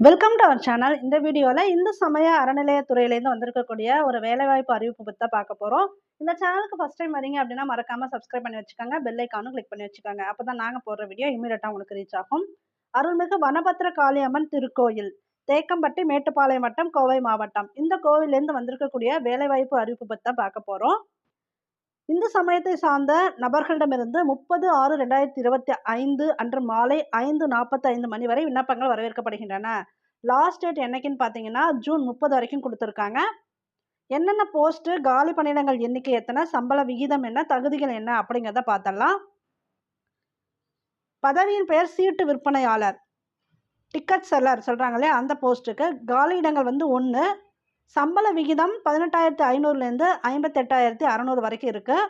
Welcome to our channel இந்த வீடியோவில் இந்து சமய அறநிலையத்துறையிலேருந்து வந்திருக்கக்கூடிய ஒரு வேலைவாய்ப்பு அறிவிப்பு பற்றி பார்க்க போகிறோம் இந்த சேனலுக்கு ஃபஸ்ட் டைம் வரீங்க அப்படின்னா மறக்காமல் சப்ஸ்கிரைப் பண்ணி வச்சுக்கோங்க. பெல் ஐக்கானும் கிளிக் பண்ணி வச்சுக்கோங்க. அப்போ தான் நாங்கள் போடுற வீடியோ இமீடியட்டாக உங்களுக்கு ரீச் ஆகும். அருள்மிகு வனபத்திர காளியம்மன் திருக்கோயில் தேக்கம்பட்டி மேட்டுப்பாளையம் வட்டம் கோவை மாவட்டம். இந்த கோவிலேருந்து வந்திருக்கக்கூடிய வேலைவாய்ப்பு அறிவிப்பு பற்றி தான் பார்க்க போகிறோம் இந்து சமயத்தை சார்ந்த நபர்களிடமிருந்து முப்பது ஆறு ரெண்டாயிரத்தி இருபத்தி ஐந்து அன்று மாலை ஐந்து நாற்பத்தி ஐந்து மணி வரை விண்ணப்பங்கள் வரவேற்கப்படுகின்றன. லாஸ்ட் டேட் என்னைக்குன்னு பார்த்தீங்கன்னா ஜூன் முப்பது வரைக்கும் கொடுத்துருக்காங்க. என்னென்ன போஸ்ட்டு காலி பணியிடங்கள் எண்ணிக்கை எத்தனை சம்பள விகிதம் என்ன தகுதிகள் என்ன அப்படிங்கிறத பார்த்தலாம். பதவியின் பெயர் சீட்டு விற்பனையாளர் டிக்கெட் செல்லர் சொல்கிறாங்க இல்லையா அந்த போஸ்ட்டுக்கு காலி இடங்கள் வந்து ஒன்று சம்பள விகிதம் பதினெட்டாயிரத்தி ஐநூறுலேருந்து ஐம்பத்தெட்டாயிரத்தி அறநூறு வரைக்கும் இருக்குது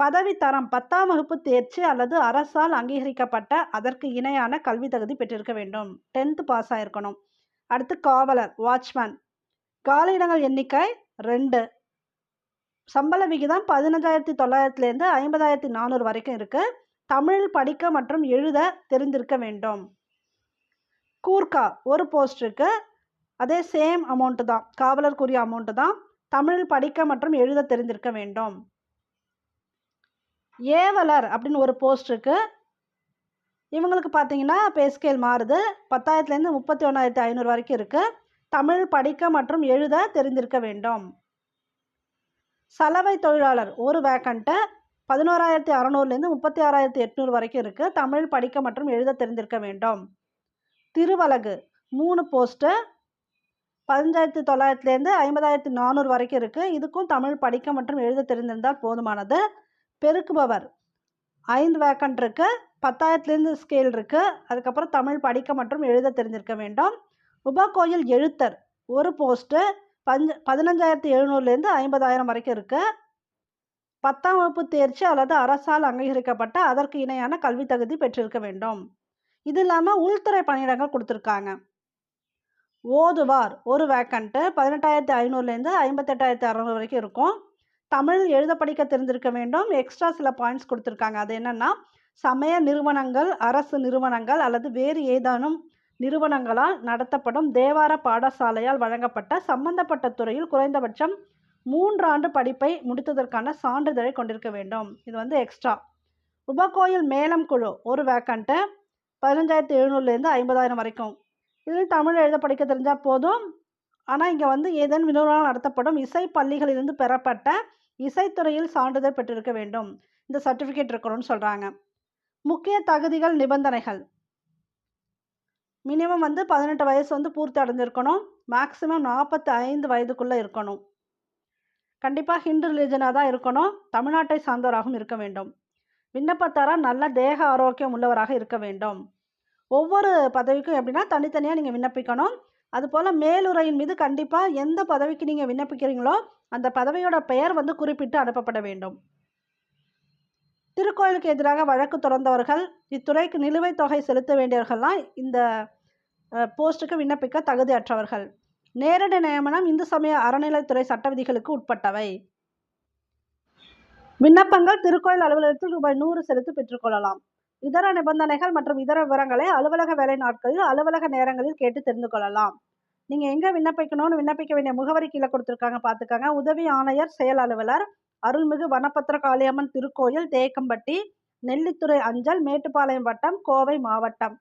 பதவி தரம் பத்தாம் வகுப்பு தேர்ச்சி அல்லது அரசால் அங்கீகரிக்கப்பட்ட அதற்கு இணையான கல்வி தகுதி பெற்றிருக்க வேண்டும். டென்த்து பாஸ் ஆகிருக்கணும் அடுத்து காவலர் வாட்ச்மேன். காலியிடங்கள் எண்ணிக்கை ரெண்டு. சம்பள விகிதம் பதினஞ்சாயிரத்தி தொள்ளாயிரத்துலேருந்து ஐம்பதாயிரத்தி நானூறு வரைக்கும் இருக்குது தமிழ் படிக்க மற்றும் எழுத தெரிந்திருக்க வேண்டும். கூர்க்கா ஒரு போஸ்டருக்கு அதே சேம் அமௌண்ட்டு தான். காவலருக்குரிய அமௌண்ட்டு தான் தமிழ் படிக்க மற்றும் எழுத தெரிந்திருக்க வேண்டும். ஏவலர் அப்படின்னு ஒரு போஸ்ட் இருக்குது இவங்களுக்கு பார்த்தீங்கன்னா பேஸ்கேல் மாறுது. பத்தாயிரத்துலேருந்து முப்பத்தி ஒன்றாயிரத்தி ஐநூறு வரைக்கும் இருக்குது தமிழ் படிக்க மற்றும் எழுத தெரிந்திருக்க வேண்டும். சலவை தொழிலாளர் ஒரு வேக்கண்ட்டு பதினோராயிரத்தி அறநூறுலேருந்து முப்பத்தி ஆறாயிரத்தி எட்நூறு வரைக்கும் இருக்குது தமிழ் படிக்க மற்றும் எழுத தெரிந்திருக்க வேண்டும். திருவலகு மூணு போஸ்ட்டு பதினஞ்சாயிரத்தி தொள்ளாயிரத்துலேருந்து ஐம்பதாயிரத்தி நானூறு வரைக்கும் இருக்குது இதுக்கும் தமிழ் படிக்க மற்றும் எழுத தெரிந்திருந்தால் போதுமானது. பெருக்குபவர். ஐந்து வேக்கண்ட் இருக்குது பத்தாயிரத்துலேருந்து ஸ்கேல் இருக்குது அதுக்கப்புறம் தமிழ் படிக்க மற்றும் எழுத தெரிஞ்சிருக்க வேண்டும். உபகோயில் எழுத்தர். ஒரு போஸ்ட்டு பஞ்ச பதினஞ்சாயிரத்தி எழுநூறுலேருந்து ஐம்பதாயிரம் வரைக்கும் இருக்குது பத்தாம் வகுப்பு தேர்ச்சி அல்லது அரசால் அங்கீகரிக்கப்பட்ட அதற்கு இணையான கல்வி தகுதி பெற்றிருக்க வேண்டும். இது இல்லாமல் உள்துறை பணியிடங்கள் கொடுத்துருக்காங்க. ஓதுவார். ஒரு வேக்கண்ட்டு பதினெட்டாயிரத்தி ஐநூறுலேருந்து ஐம்பத்தெட்டாயிரத்தி அறநூறு வரைக்கும் இருக்கும். தமிழ் எழுத படிக்க தெரிந்திருக்க வேண்டும். எக்ஸ்ட்ரா சில பாயிண்ட்ஸ் கொடுத்துருக்காங்க. அது என்னென்னா சமய நிறுவனங்கள் அரசு நிறுவனங்கள் அல்லது வேறு ஏதேனும் நிறுவனங்களால் நடத்தப்படும் தேவார பாடசாலையால் வழங்கப்பட்ட சம்பந்தப்பட்ட துறையில் குறைந்தபட்சம் மூன்று ஆண்டு படிப்பை முடித்ததற்கான சான்றிதழை கொண்டிருக்க வேண்டும். இது வந்து எக்ஸ்ட்ரா உபகோயில் மேலம் குழு ஒரு வேக்கண்ட்டு பதினஞ்சாயிரத்தி எழுநூறுலேருந்து ஐம்பதாயிரம் வரைக்கும். இதில் தமிழ் எழுத படிக்க தெரிஞ்சால் போதும். ஆனால் இங்கே வந்து ஏதேனும் வினோதம் நடத்தப்படும் இசை பள்ளிகளிலிருந்து பெறப்பட்ட இசைத்துறையில் சான்றிதழ் பெற்றிருக்க வேண்டும். இந்த சர்டிஃபிகேட் இருக்கணும்னு சொல்கிறாங்க முக்கிய தகுதிகள் நிபந்தனைகள். மினிமம் வந்து பதினெட்டு வயசு வந்து பூர்த்தி அடைஞ்சிருக்கணும் மேக்ஸிமம் நாற்பத்தி ஐந்து வயதுக்குள்ளே இருக்கணும். கண்டிப்பாக ஹிந்து ரிலீஜனாக தான் இருக்கணும். தமிழ்நாட்டை சார்ந்தவராகவும் இருக்க வேண்டும். விண்ணப்பத்தாரா? நல்ல தேக ஆரோக்கியம் உள்ளவராக இருக்க வேண்டும். ஒவ்வொரு பதவிக்கும் எப்படின்னா தனித்தனியாக நீங்கள் விண்ணப்பிக்கணும். அதுபோல் மேலுரையின் மீது கண்டிப்பாக எந்த பதவிக்கு நீங்கள் விண்ணப்பிக்கிறீங்களோ அந்த பதவியோட பெயர் வந்து குறிப்பிட்டு அனுப்பப்பட வேண்டும். திருக்கோயிலுக்கு எதிராக வழக்கு தொடர்ந்தவர்கள் இத்துறைக்கு நிலுவைத் தொகை செலுத்த வேண்டியவர்கள்லாம் இந்த போஸ்ட்டுக்கு விண்ணப்பிக்க தகுதியற்றவர்கள். நேரடி நியமனம் இந்து சமய அறநிலைத்துறை சட்ட விதிகளுக்கு உட்பட்டவை. விண்ணப்பங்கள் திருக்கோயில் அலுவலகத்தில் ரூபாய் நூறு செலுத்தி பெற்றுக்கொள்ளலாம் இதர நிபந்தனைகள் மற்றும் இதர விவரங்களை அலுவலக வேலை நாட்களில் அலுவலக நேரங்களில் கேட்டு தெரிந்து கொள்ளலாம். நீங்கள் எங்கே விண்ணப்பிக்கணும்னு விண்ணப்பிக்க வேண்டிய முகவரி கீழே கொடுத்துருக்காங்க பார்த்துக்கோங்க. உதவி ஆணையர் செயல் அலுவலர் அருள்மிகு வனப்பத்திர காளியம்மன் திருக்கோயில் தேக்கம்பட்டி நெல்லித்துறை அஞ்சல் மேட்டுப்பாளையம் வட்டம் கோவை மாவட்டம்.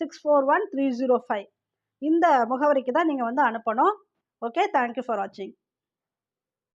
Six four one three zero five இந்த முகவரிக்கு தான் நீங்கள் வந்து அனுப்பணும். ஓகே தேங்க்யூ ஃபார் வாட்சிங்